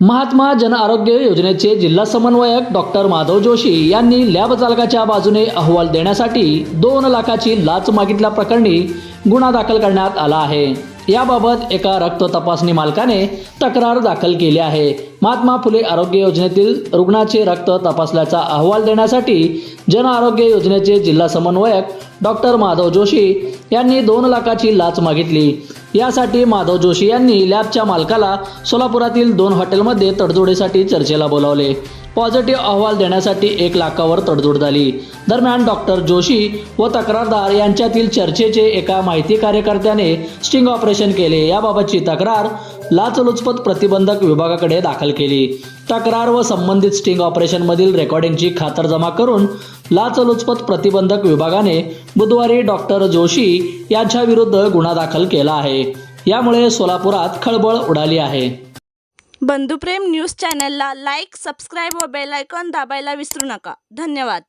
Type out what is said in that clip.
महात्मा जन आरोग्य योजनेचे जिल्हा समन्वयक डॉक्टर माधव जोशी यांनी लॅब चालकाच्या बाजूने अहवाल देण्यासाठी दोन लाखाची लाच मागितल्याप्रकरणी गुन्हा दाखल करण्यात आला आहे. याबाबत एका रक्त तपासणी मालकाने तक्रार दाखल केली आहे. महात्मा फुले आरोग्य योजनेतील रुग्णाचे रक्त तपासल्याचा अहवाल देण्यासाठी जन आरोग्य योजनेचे जिल्हा समन्वयक डॉक्टर माधव जोशी यांनी दोन लाखाची लाच मागितली. यासाठी माधव जोशी यांनी लॅबच्या मालकाला सोलापुरातील दोन हॉटेलमध्ये तडजोडीसाठी चर्चेला बोलावले. पॉझिटिव्ह अहवाल देण्यासाठी एक लाखावर तडजोड झाली. दरम्यान डॉक्टर जोशी व तक्रारदार यांच्यातील चर्चेचे एका माहिती कार्यकर्त्याने स्टिंग ऑपरेशन केले. याबाबतची तक्रार लाचलुचपत प्रतिबंधक विभागाकडे दाखल केली. तक्रार व संबंधित स्टिंग ऑपरेशनमधील रेकॉर्डिंगची खातरजमा करून लाचलुचपत प्रतिबंधक विभागाने बुधवारी डॉक्टर जोशी यांच्या विरुद्ध गुन्हा दाखल केला आहे. यामुळे सोलापुरात खळबळ उडाली आहे. बंधुप्रेम न्यूज चॅनलला लाईक सबस्क्राईब व बेलायकॉन दाबायला विसरू नका. धन्यवाद.